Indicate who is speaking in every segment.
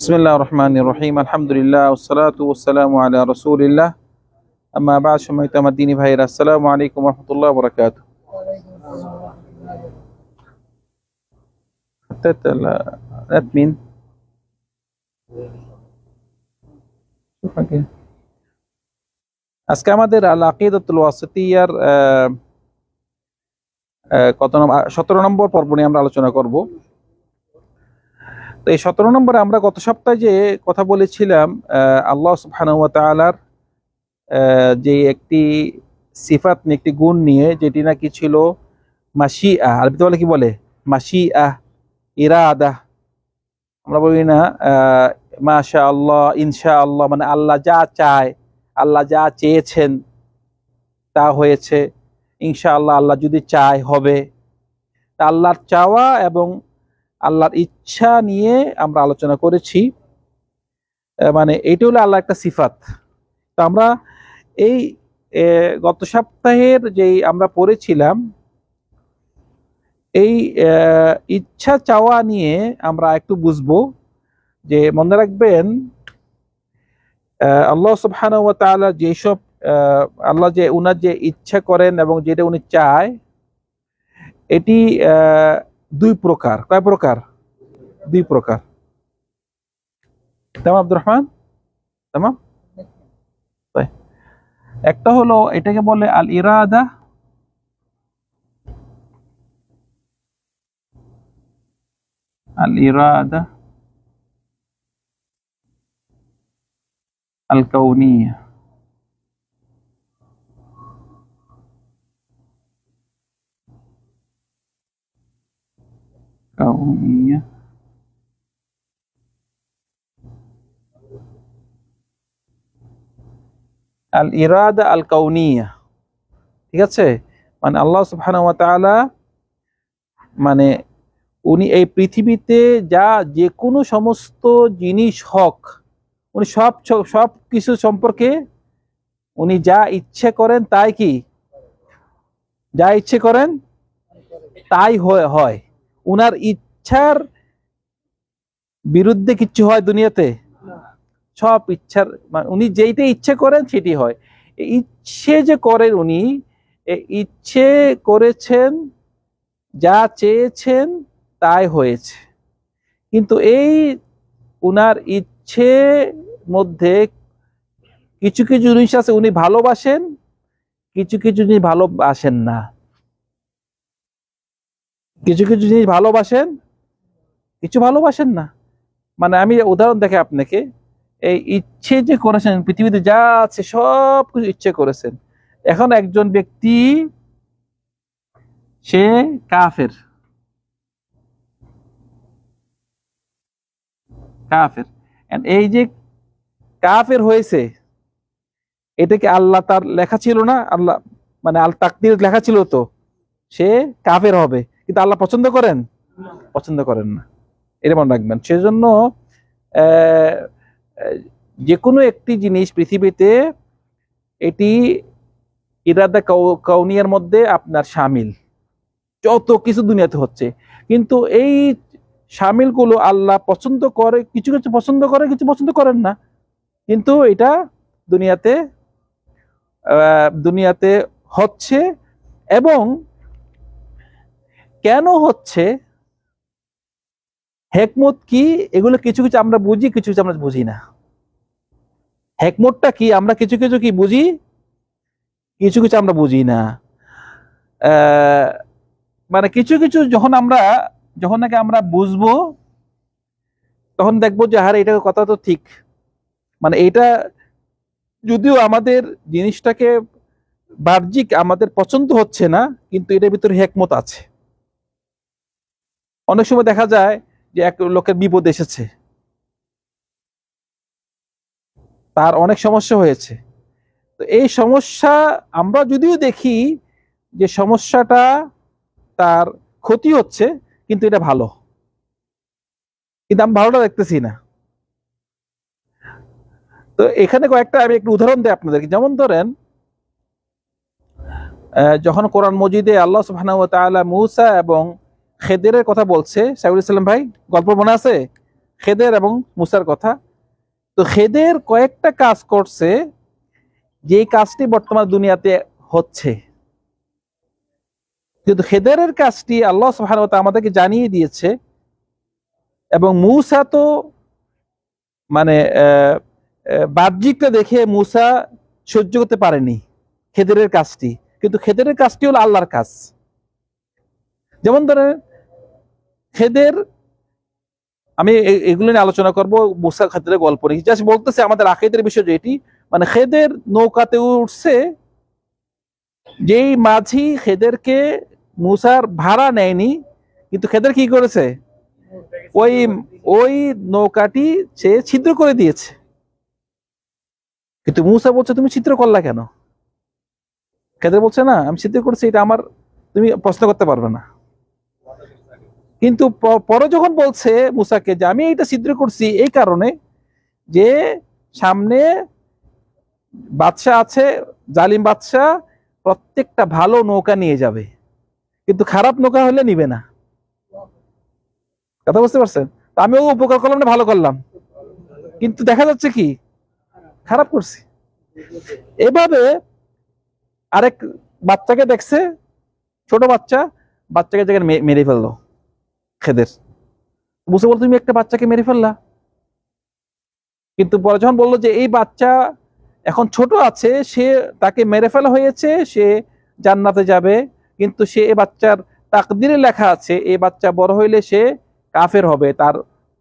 Speaker 1: بسم الله الرحمن الرحيم الحمد لله والصلاة والسلام على رسول الله أما بعد সম্মানিত আমার দিনী ভাইরা আসসালামু আলাইকুম রহমতুল্লাহ বরকাত مين Okay. আজকে আমাদের আল আকিদাতুল ওয়াসিতিয়ার আহ, আহ, কত নম্বর সতেরো নম্বর পর্ব নিয়ে আমরা আলোচনা করব তো এই সতেরো নম্বরে আমরা গত সপ্তাহে যে কথা বলেছিলাম আল্লাহ ওয়া যে একটি সিফাত নিয়ে, একটি গুণ নিয়ে, যেটি নাকি ছিল মাসি আহ আরবিতে বলে কি বলে? মাসি আহ ইরাদা। আমরা বলি না মাশা আল্লাহ ইনশা আল্লাহ মানে আল্লাহ যা চায়, আল্লাহ যা চেয়েছেন, তা হয়েছে। ইনশা আল্লাহ আল্লাহ যদি চায়, হবে। তা আল্লাহর চাওয়া এবং আল্লাহর ইচ্ছা নিয়ে আমরা আলোচনা করেছি। মানে এইটা হলো আল্লাহ একটা সিফাত। তো আমরা এই গত সপ্তাহের যেই আমরা পড়েছিলাম, এই ইচ্ছা চাওয়া নিয়ে আমরা একটু বুঝব যে মনে রাখবেন আল্লাহ সুবহানাহু ওয়া তাআলা যেসব আল্লাহ যে উনার যে ইচ্ছা করেন এবং যেটা উনি চায়, এটি দুই প্রকার। কয় প্রকার? দুই প্রকার। তামাম আব্দুর রহমান? তাই। একটা হলো এটাকে বলে আল ইরাদা আল ইরাদা আল কাউনিয়া কাউনিয়া আল ইরাদা আল কাউনিয়া ঠিক আছে? মানে আল্লাহ সুবহানাহু মানে উনি এই পৃথিবীতে যা যে কোনো সমস্ত জিনিস হক, উনি সব সব কিছু সম্পর্কে উনি যা ইচ্ছে করেন তাই কি? যা ইচ্ছে করেন তাই হয়। উনার ইচ্ছার বিরুদ্ধে কিছু হয় দুনিয়াতে? সব ইচ্ছার মানে উনি যেইটা ইচ্ছে করেন সেটি হয়। ইচ্ছে যে করেন উনি ইচ্ছে করেছেন যা চেয়েছেন তাই হয়েছে। কিন্তু এই উনার ইচ্ছে মধ্যে কিছু কিছু জিনিস আছে উনি ভালোবাসেন কিছু কিছু জিনিস ভালোবাসেন না। কিছু কিছু জিনিস ভালোবাসেন? কিছু ভালোবাসেন না। মানে আমি উদাহরণ দেখে আপনাকে, এই ইচ্ছে যে করেছেন, পৃথিবীতে যা আছে সব কিছু ইচ্ছে করেছেন। এখন একজন ব্যক্তি, সে কাফের। কাফের। এই যে কাফের হয়েছে, এটা কি আল্লাহ তার লেখা ছিল না? আল্লাহ মানে আল তাকদির লেখা ছিল তো? সে কাফের হবে। কিন্তু আল্লাহ পছন্দ করেন? পছন্দ করেন না। এটা মনে রাখবেন। সেজন্য যে কোনো একটি জিনিস পৃথিবীতে এটি ইরাদা কাউ- কাউনিয়ার মধ্যে আপনার সামিল। যত কিছু দুনিয়াতে হচ্ছে। কিন্তু এই সামিলগুলো আল্লাহ পছন্দ করে, কিছু কিছু পছন্দ করে, কিছু পছন্দ করেন না। কিন্তু এটা দুনিয়াতে দুনিয়াতে হচ্ছে এবং কেন হচ্ছে? হেকমত কি? এগুলো কিছু কিছু আমরা বুঝি, কিছু কিছু আমরা বুঝি না। হেকমতটা কি? আমরা কিছু কিছু কি বুঝি? কিছু কিছু আমরা বুঝি না। মানে কিছু কিছু যখন আমরা, যখন নাকি আমরা বুঝব, তখন দেখব যে হারে এটা কথা তো ঠিক। মানে এটা যদিও আমাদের জিনিসটাকে বাহ্যিক আমাদের পছন্দ হচ্ছে না, কিন্তু এটার ভিতরে হেকমত আছে। অনেক সময় দেখা যায় যে এক লোকের বিপদ এসেছে। তার অনেক সমস্যা হয়েছে। তো এই সমস্যা আমরা যদিও দেখি যে সমস্যাটা তার ক্ষতি হচ্ছে, কিন্তু এটা ভালো। কিন্তু আমি ভালোটা দেখতেছি না। তো এখানে কয়েকটা আমি একটু উদাহরণ দিই আপনাদেরকে। যেমন ধরেন যখন কোরআন মজিদে আল্লাহ তাআলা মূসা এবং খেদেরের কথা বলছে, সাইফুল ইসলাম ভাই, গল্প মনে আছে? খেদের এবং মুসার কথা। তো খেদের কয়েকটা কাজ করছে যে কাজটি বর্তমান দুনিয়াতে হচ্ছে। কিন্তু খেদেরের কাজটি আল্লাহ সুবহানাহু আমাদেরকে জানিয়ে দিয়েছে, এবং মূসা তো মানে বাহ্যিকটা দেখে মূসা সহ্য করতে পারেনি খেদেরের কাজটি। কিন্তু খেদেরের কাজটি হলো আল্লাহর কাজ। যেমন ধরেন খেদের, আমি এগুলো নিয়ে আলোচনা করব মুসা খেদের গল্প নিয়ে। জাস্ট বলতেছে আমাদের আখেদের বিষয় যেটি মানে খেদের নৌকাতে উঠছে, যেই মাঝি খেদেরকে মুসার ভাড়া নেয়নি, কিন্তু খেদের কি করেছে? ওই ওই নৌকাটি সে ছিদ্র করে দিয়েছে। কিন্তু মুসা বলছে, তুমি ছিদ্র করলা কেন? খেদের বলছে, না, আমি ছিদ্র করছি, এটা আমার, তুমি প্রশ্ন করতে পারবে না। কিন্তু পরে যখন বলছে মুসাকে যে আমি এটা ছিদ্র করছি এই কারণে যে সামনে বাদশা আছে, জালিম বাদশা প্রত্যেকটা ভালো নৌকা নিয়ে যাবে। কিন্তু খারাপ নৌকা হলে নিবে না। কথা বুঝতে পারছেন? তা আমিও উপকার করলাম না ভালো করলাম? কিন্তু দেখা যাচ্ছে কি, খারাপ করছি। এভাবে আরেক বাচ্চাকে দেখছে, ছোট বাচ্চা, বাচ্চাকে জায়গায় মেরে ফেলল। খেদের। বুঝে বল তুমি একটা বাচ্চাকে মেরে ফেললা। কিন্তু পরে যখন বলল যে এই বাচ্চা এখন ছোট আছে, সে তাকে মেরে ফেলা হয়েছে, সে জান্নাতে যাবে, কিন্তু সে এ বাচ্চার তাকদিরে লেখা আছে এই বাচ্চা বড় হইলে সে কাফের হবে, তার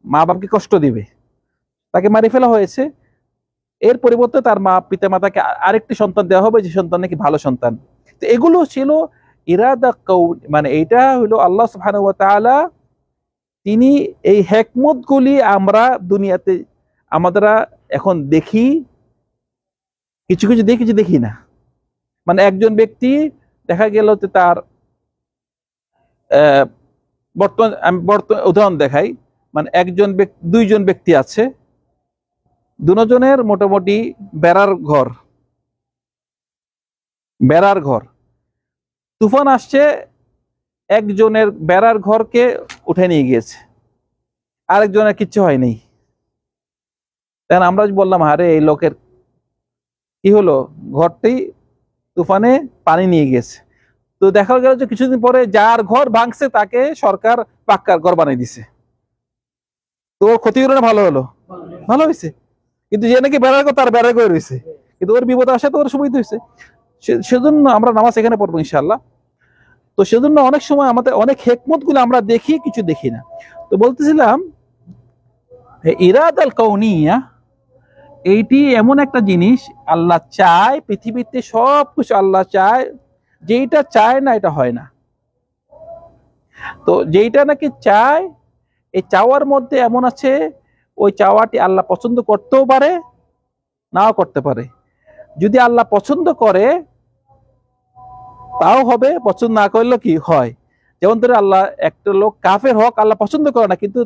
Speaker 1: মা বাপকে কষ্ট দিবে। তাকে মারি ফেলা হয়েছে। এর পরিবর্তে তার মা পিতা মাতাকে আরেকটি সন্তান দেওয়া হবে, যে সন্তান নাকি ভালো সন্তান। তো এগুলো ছিল ইরাদা কৌ মানে এইটা হলো আল্লাহ সুবহানাহু ওয়া তাআলা তিনি এই হেকমত গুলি আমরা দুনিয়াতে আমরা এখন দেখি, কিছু কিছু দেখি কিছু দেখি না। মানে একজন ব্যক্তি দেখা গেল যে তার বর্তমান, আমি বর্তমান উদাহরণ দেখাই। মানে একজন ব্যক্তি দুইজন ব্যক্তি আছে। দুজনের মোটামুটি বেড়ার ঘর। বেড়ার ঘর। তুফান আসছে একজনের বেড়ার ঘরকে উঠে নিয়ে গিয়েছে। আরেকজনের কিচ্ছু হয়নি। তখন আমরা বললাম, আরে, এই লোকের কি হলো? ঘরটি তুফানে পানি নিয়ে গেছে তো দেখা গেল যে কিছুদিন পরে যার ঘর ভাঙছে, তাকে সরকার পাক্কার ঘর বানিয়ে দিছে। তো ওর ক্ষতি হলো ভালো হলো? ভালো হয়েছে। কিন্তু যে নাকি বেড়ার ঘর, তার বেড়ার ঘর রয়েছে কিন্তু ওর বিপদ আসে তো ওর সুবিধা হয়েছে। সেজন্য আমরা নামাজ এখানে পড়ব ইনশাল্লাহ তো সেজন্য অনেক সময় আমাদের অনেক হেকমতগুলো আমরা দেখি কিছু দেখি না। তো বলতেছিলাম ইরাদ আল কৌনিয়া এইটি এমন একটা জিনিস, আল্লাহ চায়, পৃথিবীতে সব কিছু আল্লাহ চায়, যেইটা চায় না এটা হয় না। তো যেইটা নাকি চায়, এই চাওয়ার মধ্যে এমন আছে, ওই চাওয়াটি আল্লাহ পছন্দ করতেও পারে, নাও করতে পারে। যদি আল্লাহ পছন্দ করে তাও হবে, পছন্দ না করলেও কি হয়? যেমন ধরে আল্লাহ একটা লোক কাফের হক, আল্লাহ পছন্দ করে না, কিন্তু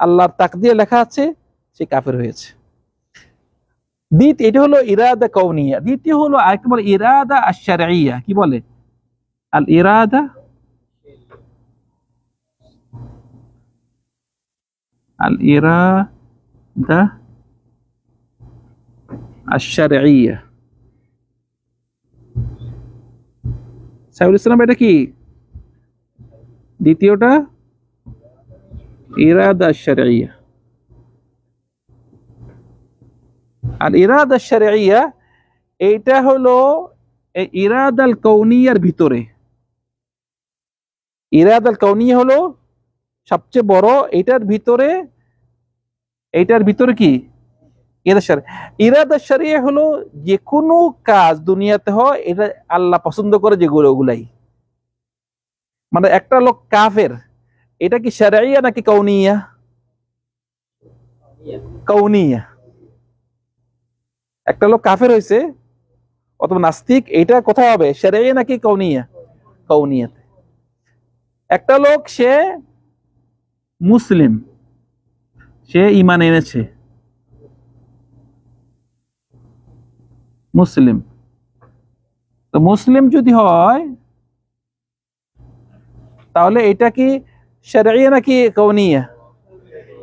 Speaker 1: আল্লাহর তাক দিয়ে লেখা আছে, সে কাফের হয়েছে। দ্বিতীয় এটা হলো ইরাদা কৌনিয়া দ্বিতীয় হলো আরেকটা বলে ইরাদা আশারিয়া কি বলে? আল ইরাদা? আল ইরা দা ইরাদা আশারিয়া সাইফুল ইসলাম, এটা কি? দ্বিতীয়টা? ইরাদা আশারিয়া আর ইরাদা শারিয়া, এইটা হলো এই ইরাদাল কৌনিয়ার ভিতরে। ইরাদাল কৌনিয়া হলো সবচেয়ে বড় এটার ভিতরে, এইটার ভিতরে কি? ইরাদা শারি ইরাদা শারিয়া হলো যে কোনো কাজ দুনিয়াতে হয়, এটা আল্লাহ পছন্দ করে যেগুলো ওগুলাই মানে একটা লোক কাফের, এটা কি শারিয়া নাকি কৌনিয়া কৌনিয়া একটা লোক কাফের হয়েছে অথবা নাস্তিক এটা কোথায় হবে? সেরে নাকি কৌনিয়া কৌনিয়াতে একটা লোক সে মুসলিম, সে ইমান এনেছে। মুসলিম। তো মুসলিম যদি হয়, তাহলে এটা কি সেরে নাকি কৌনিয়া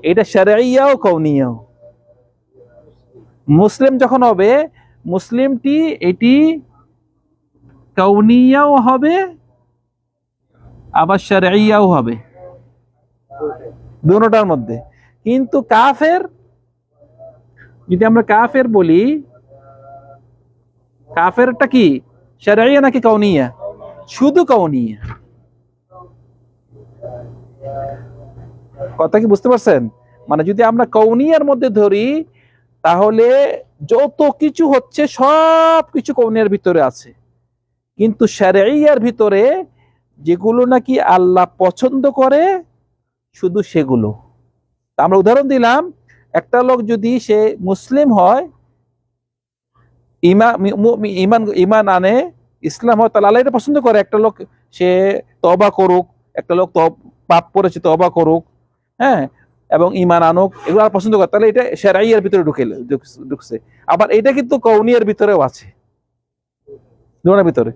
Speaker 1: এটা সারাইয়াও কৌনিয়াও মুসলিম যখন হবে, মুসলিমটি এটি কৌনিয়াও হবে, আবার সারাইয়াও হবে। দুটার মধ্যে। কিন্তু কাফের, যদি আমরা কাফের বলি কাফেরটা কি? সারাইয়া নাকি কৌনিয়া শুধু কৌনিয়া কথা কি বুঝতে পারছেন? মানে যদি আমরা কৌনিয়ার মধ্যে ধরি, তাহলে যত কিছু হচ্ছে, সব কিছু কৌনিয়ার ভিতরে আছে। কিন্তু সারাইয়ার ভিতরে যেগুলো নাকি আল্লাহ পছন্দ করে, শুধু সেগুলো। আমরা উদাহরণ দিলাম, একটা লোক যদি সে মুসলিম হয় ইমা ইমান ইমান আনে, ইসলাম হয়, তাহলে আল্লাহ এটা পছন্দ করে। একটা লোক, সে তবা করুক, একটা লোক পাপ করেছে তবা করুক হ্যাঁ এবং ইমান আনুক, এগুলো আর পছন্দ করে। তাহলে এটা সেরাইয়ের ভিতরে ঢুকে ঢুকছে- আবার এটা কিন্তু কৌনিয়ার ভিতরেও আছে। ভিতরে।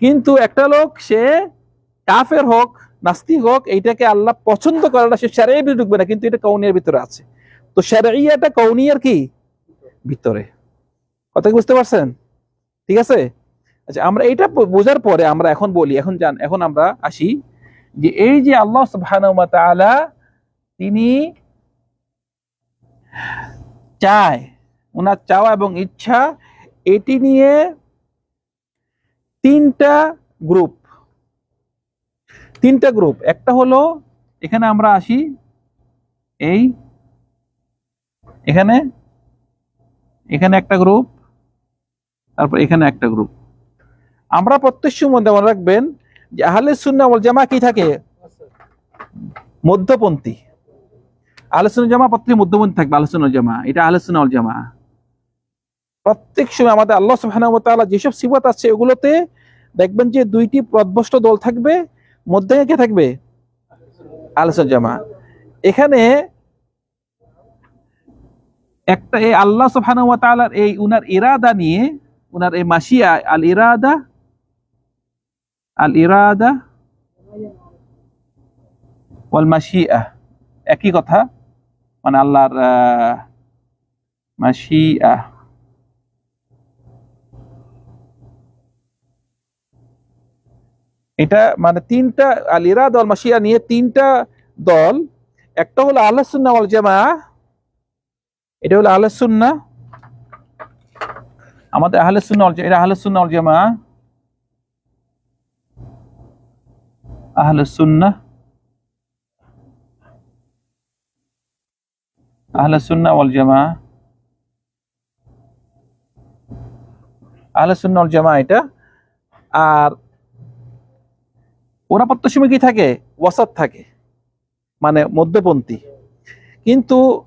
Speaker 1: কিন্তু একটা লোক, সে কাফের হোক, নাস্তিক হোক, এইটাকে আল্লাহ পছন্দ করে না, সে সেরাই ঢুকবে না, কিন্তু এটা কৌনিয়ার ভিতরে আছে। তো সেরাইয়াটা কৌনিয়ার কি? ভিতরে। কথা বুঝতে পারছেন? ঠিক আছে? আচ্ছা আমরা এটা বোঝার পরে আমরা এখন বলি, এখন জান, এখন আমরা আসি যে এই যে আল্লাহ সুবহানাহু ওয়া তাআলা তিনি চায় ওনার চাওয়া এবং ইচ্ছা, এটি নিয়ে তিনটা গ্রুপ। তিনটা গ্রুপ। একটা হলো, এখানে আমরা আসি, এই, এখানে এখানে একটা গ্রুপ। তারপর এখানে একটা গ্রুপ আমরা প্রত্যেক সময় মনে রাখবেন যে আহলে ওয়াল জামা কি থাকে? মধ্যপন্থী। সুন্নাহ জামা প্রত্যেক মধ্যপন্থী থাকবে আলোচনা জামা এটা সুন্নাহ ওয়াল জামা প্রত্যেক সময় আমাদের আল্লাহ ওয়া যেসব সিফাত আছে ওগুলোতে দেখবেন যে দুইটি প্রদভষ্ট দল থাকবে। মধ্যে কে থাকবে? সুন্নাহ জামা এখানে একটা এই আল্লাহ ওয়া এই উনার ইরাদা নিয়ে উনার এই মাসিয়া আল ইরাদা আল ইরাদা ওয়াল মাসিয়া একই কথা মানে আল্লাহর মাসিয়া এটা মানে তিনটা আল ইরাদা ওয়াল মাসিয়া নিয়ে তিনটা দল, একটা হলো আহলে সুন্নাহ ওয়াল জামাআহ এটা হলো আহলে সুন্নাহ আমাদের আহলে জা- এটা আহলে সুন্নাহ ওয়াল জামাআহ আহলে সুন্নাহ? আহলে সুন্নাহ ওয়াল জামাআহ আহলে সুন্নাহ ওয়াল জামাআহ এটা? আর ওরা প্রত্যেক সময় কি থাকে, ওয়াসাত থাকে মানে মধ্যপন্থী। কিন্তু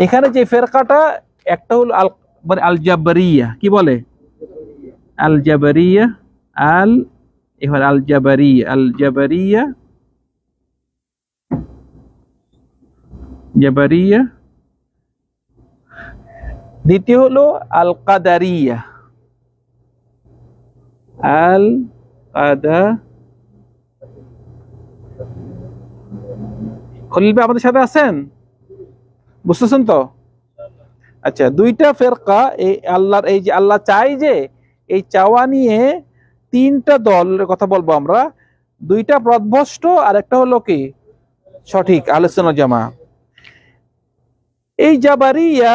Speaker 1: এখানে যে ফেরকাটা, একটা হলো আল মানে আল জাবারিয়া কি বলে আল জাবারিয়া আল এবার আল জাবারিয়া আল জাবারিয়া জাবারিয়া দ্বিতীয় হলো আল কাদারিয়া আল কাদা খলিল ভাই আমাদের সাথে আছেন বুঝতেছেন তো আচ্ছা দুইটা ফেরকা, এই আল্লাহর, এই যে আল্লাহ চাই যে এই চাওয়া নিয়ে তিনটা দলের কথা বলব আমরা। দুইটা প্রদভষ্ট আর একটা হলো কি? সঠিক, আলোচনা জামা। এই জাবারিয়া,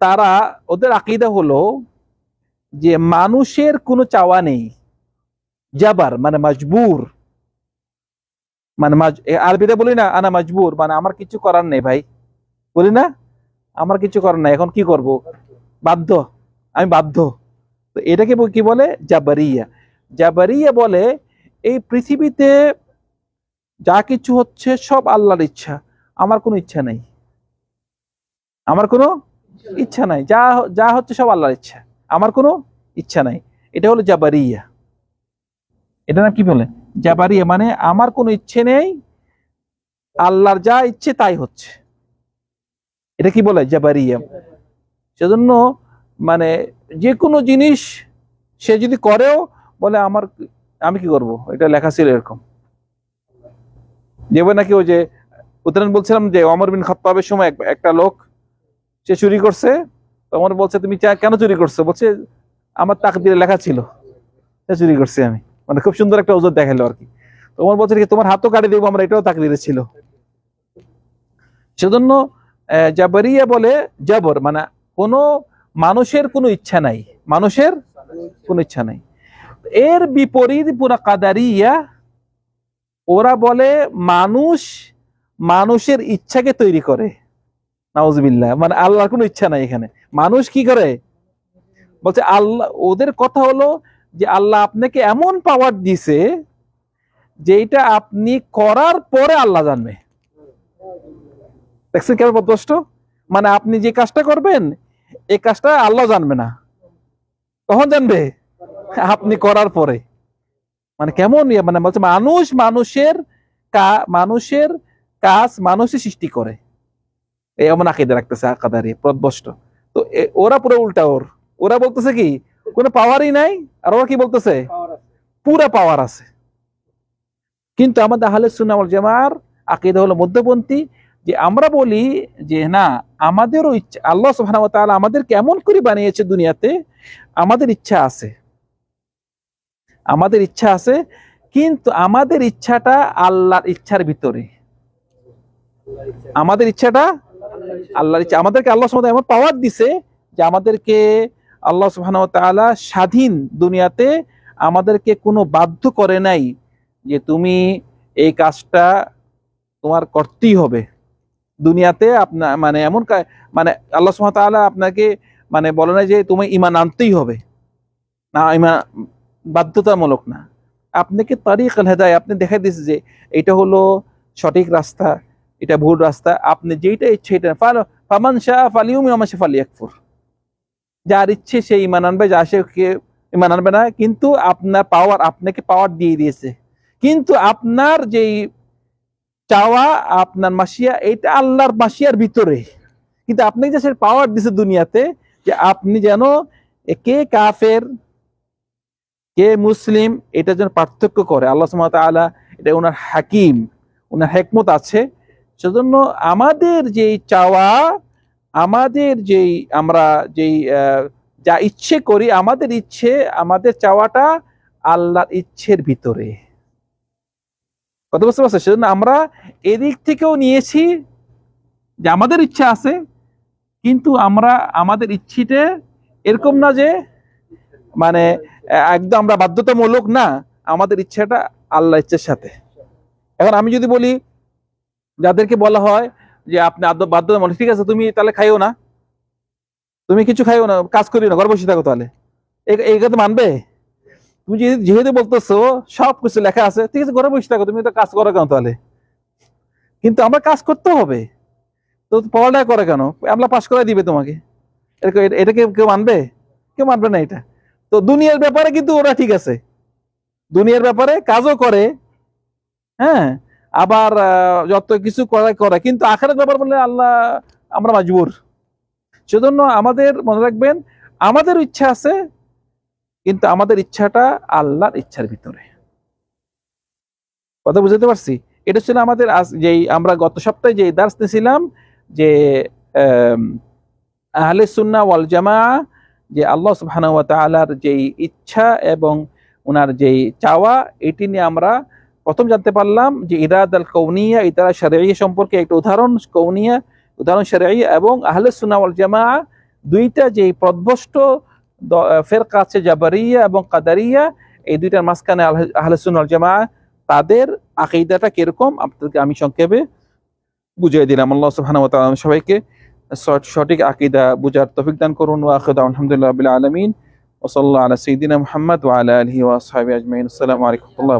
Speaker 1: তারা, ওদের আকিদা হলো যে মানুষের কোনো চাওয়া নেই। জাবার মানে মজবুর। মানে আরবিতে বলি না, আনা মজবুর মানে আমার কিছু করার নেই ভাই। বলি না? আমার কিছু করার নাই, এখন কি করব? বাধ্য, আমি বাধ্য। তো এটাকে কি বলে? জাবারিয়া। জাবারিয়া বলে, এই পৃথিবীতে যা কিছু হচ্ছে সব আল্লাহর ইচ্ছা, আমার কোনো ইচ্ছা নেই। আমার কোনো ইচ্ছা নাই, যা যা হচ্ছে সব আল্লাহর ইচ্ছা, আমার কোনো ইচ্ছা নাই। এটা হলো জাবারিয়া। এটা নাম কি বলে? জাবারিয়া মানে আমার কোনো ইচ্ছে নেই, আল্লাহর যা ইচ্ছে তাই হচ্ছে। এটা কি বলে? জাবারিয়া। সেজন্য মানে যে কোনো জিনিস সে যদি করেও বলে আমার আমি কি করব? এটা লেখা ছিল এরকম। যেবে নাকি ওই যে উদাহরণ বলছিলাম যে অমর বিন খত্তাবের সময় একটা লোক সে চুরি করছে। অমর বলছে, তুমি চা- কেন চুরি করছ? বলছে, আমার তাকদিরে লেখা ছিল। চুরি করছি আমি। মানে খুব সুন্দর একটা ওজন দেখাল আর কি। তোমার বলছে তোমার হাতও কাটে দেবো, আমরা এটাও তাকদিরে ছিল। সেজন্য জাবরিয়া বলে জাবর মানে কোনো মানুষের কোনো ইচ্ছা নাই। মানুষের কোনো ইচ্ছা নাই। এর বিপরীত পুরা কাদারিয়া, ওরা বলে মানুষ মানুষের ইচ্ছাকে তৈরি করে। নাউজবিল্লাহ মানে আল্লাহর কোনো ইচ্ছা নাই এখানে। মানুষ কি করে? বলছে আল্লাহ ওদের কথা হলো যে আল্লাহ আপনাকে এমন পাওয়ার দিছে যেটা আপনি করার পরে আল্লাহ জানবে। দেখছেন কেমন পদস্ত মানে আপনি যে কাজটা করবেন এই কাজটা আল্লাহ জানবে না। কখন জানবে? আপনি করার পরে। মানে কেমন ইয়ে মানে বলছে মানুষ মানুষের মানুষের কাজ মানুষই সৃষ্টি করে। এমন আকিদে রাখতেছে আকাদারি প্রদবষ্ট। তো ওরা পুরো উল্টা ওর। ওরা বলতেছে কি কোনো পাওয়ারই নাই আর ওরা কি বলতেছে? পুরা পাওয়ার আছে। কিন্তু আমাদের আহলে ওয়াল জামার আকিদা হলো মধ্যপন্থী যে আমরা বলি যে, না, আমাদেরও ইচ্ছা, আল্লাহ সুবহানাহু ওয়া তাআলা আমাদের কেমন করে বানিয়েছে দুনিয়াতে, আমাদের ইচ্ছা আছে। আমাদের ইচ্ছা আছে, কিন্তু আমাদের ইচ্ছাটা আল্লাহর ইচ্ছার ভিতরে। আমাদের ইচ্ছাটা আল্লাহর ইচ্ছা। আমাদেরকে আল্লাহ সুবহানাহু এমন পাওয়ার দিছে যে আমাদেরকে আল্লাহ ওয়া স্বাধীন দুনিয়াতে আমাদেরকে কোনো বাধ্য করে নাই যে, তুমি এই কাজটা তোমার করতেই হবে। দুনিয়াতে আপনার মানে এমন মানে আল্লাহ সুবহানাহু আপনাকে মানে বলে না যে তুমি ইমান আনতেই হবে। না ইমান বাধ্যতামূলক না। আপনাকে আল হেদায় আপনি দেখা দিচ্ছে যে এটা হলো সঠিক রাস্তা, এটা ভুল রাস্তা, আপনি যেইটা ইচ্ছে এটা ফামান শাহ ফালিউম আমার সে একফুর যার ইচ্ছে সে ইমান আনবে, যা সে ইমান আনবে না, কিন্তু আপনার পাওয়ার আপনাকে পাওয়ার দিয়ে দিয়েছে। কিন্তু আপনার যেই চাওয়া আপনার মাসিয়া এটা আল্লাহর মাসিয়ার ভিতরে। কিন্তু আপনি যে পাওয়ার দিছে দুনিয়াতে, যে আপনি যেন কে কাফের, কে মুসলিম, এটা যেন পার্থক্য করে। আল্লাহ তাআলা এটা ওনার হাকিম ওনার হেকমত আছে। সেজন্য আমাদের যেই চাওয়া, আমাদের যেই আমরা যেই যা ইচ্ছে করি, আমাদের ইচ্ছে, আমাদের চাওয়াটা আল্লাহর ইচ্ছের ভিতরে। কথা বুঝতে পারছ সেজন্য আমরা এদিক থেকেও নিয়েছি যে আমাদের ইচ্ছা আছে, কিন্তু আমরা আমাদের ইচ্ছিতে এরকম না যে মানে একদম আমরা বাধ্যতামূলক না, আমাদের ইচ্ছাটা আল্লাহ ইচ্ছের সাথে। এখন আমি যদি বলি, যাদেরকে বলা হয় যে আপনি বাধ্যতামূলক, ঠিক আছে, তুমি তাহলে খাইও না। তুমি কিছু খাইও না, কাজ করিও না, ঘরে বসে থাকো তাহলে। এই কথা মানবে? তুমি যেহেতু বলতেছো সব কিছু লেখা আছে, ঠিক আছে, ঘরে বসে থাকো, তুমি তো কাজ করো কেন তাহলে? কিন্তু আমরা কাজ করতে হবে। তো পড়ালেখা করে কেন? আমরা পাশ করে দিবে তোমাকে। এটা- কেউ মানবে? কেউ মানবে না এটা। তো দুনিয়ার ব্যাপারে কিন্তু ওরা ঠিক আছে। দুনিয়ার ব্যাপারে কাজও করে হ্যাঁ? আবার যত কিছু করে করে। কিন্তু আখেরাত ব্যাপার বললে আল্লাহ আমরা মাজবুর। সেজন্য আমাদের মনে রাখবেন, আমাদের ইচ্ছা আছে কিন্তু আমাদের ইচ্ছাটা আল্লাহর ইচ্ছার ভিতরে। কথা বুঝতে পারছি? এটা ছিল আমাদের আজ- যেই আমরা গত সপ্তাহে যে দার্স নিয়েছিলাম যে আহলে সুন্নাহ ওয়াল জামা যে আল্লাহ সুবহানাহু ওয়া তাআলার যেই ইচ্ছা এবং ওনার যেই চাওয়া, এটি নিয়ে আমরা প্রথম জানতে পারলাম যে ইরাদ আল কৌনিয়া ইতারা শারঈ সম্পর্কে একটা উদাহরণ কৌনিয়া উদাহরণ শারঈ এবং আহলে সুন্নাহ ওয়াল জামা দুইটা যেই প্রদভষ্ট ফেরকা আছে জাবারিয়া এবং কাদারিয়া, এই দুইটার মাঝখানে আহলে- আহলে সুন্নাহ জামা তাদের আকিদাটা কীরকম? আপনাদেরকে আমি সংক্ষেপে বুঝিয়ে দিলাম। আল্লাহ সুবহানাহু ওয়া সবাইকে সঠ- সঠিক আকিদা বুঝার তৌফিক দান করুন। আলহামদুলিল্লাহি আলামিন। আলা সাইয়্যিদিনা মুহাম্মদ আলা আলিহি ওয়া আজমাইন। আসসালামু আলাইকুম